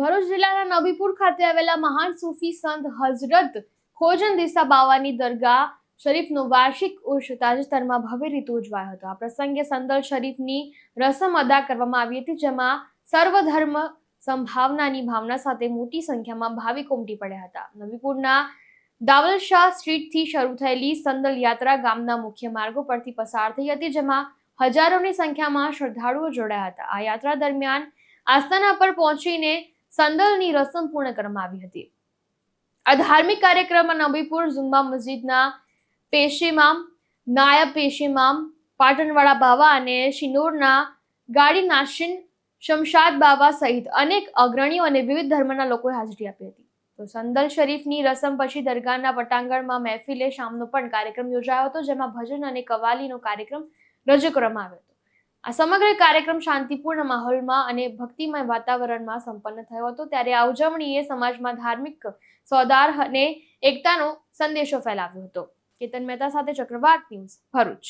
ભરૂચ જિલ્લાના નબીપુર ખાતે આવેલા મહાન સૂફી સંત હઝરત ખોજન દિસા બાવાની દરગાહ શરીફનો વાર્ષિક ઉર્ષ તાજેતરમાં ભવ્ય રીતે ઉજવાયો હતો. આ પ્રસંગે સંદલ શરીફની રસમ અદા કરવામાં આવી હતી, જેમાં સર્વધર્મ સંભાવનાની ભાવના સાથે મોટી સંખ્યામાં ભાવિકો ઉમટી પડ્યા હતા. નબીપુરના દાવલશાહ સ્ટ્રીટથી શરૂ થયેલી સંદલ યાત્રા ગામના મુખ્ય માર્ગો પરથી પસાર થઈ હતી, જેમાં હજારોની સંખ્યામાં શ્રદ્ધાળુઓ જોડાયા હતા. આ યાત્રા દરમિયાન આસ્થાના પર પહોંચીને સંદલની રસમ પૂર્ણ કરવામાં આવી હતી. આ ધાર્મિક કાર્યક્રમમાં નબીપુર ઝુમ્બા મસ્જિદના પેશીમામ, નાયબ પેશીમામ, પાટણવાળા બાવા અને શિનોરના ગાડી નાશિન શમશાદ બાવા સહિત અનેક અગ્રણીઓ અને વિવિધ ધર્મના લોકોએ હાજરી આપી હતી. તો સંદલ શરીફની રસમ પછી દરગાહના પટાંગણમાં મહેફિલે શામનો પણ કાર્યક્રમ યોજાયો હતો, જેમાં ભજન અને કવાલીનો કાર્યક્રમ રજૂ કરવામાં આવ્યો હતો. આ સમગ્ર કાર્યક્રમ શાંતિપૂર્ણ માહોલમાં અને ભક્તિમય વાતાવરણમાં સંપન્ન થયો હતો, ત્યારે આ ઉજવણીએ સમાજમાં ધાર્મિક સોદાર અને એકતાનો સંદેશો ફેલાવ્યો હતો. કેતન મહેતા સાથે ચક્રવાત ન્યૂઝ ભરૂચ.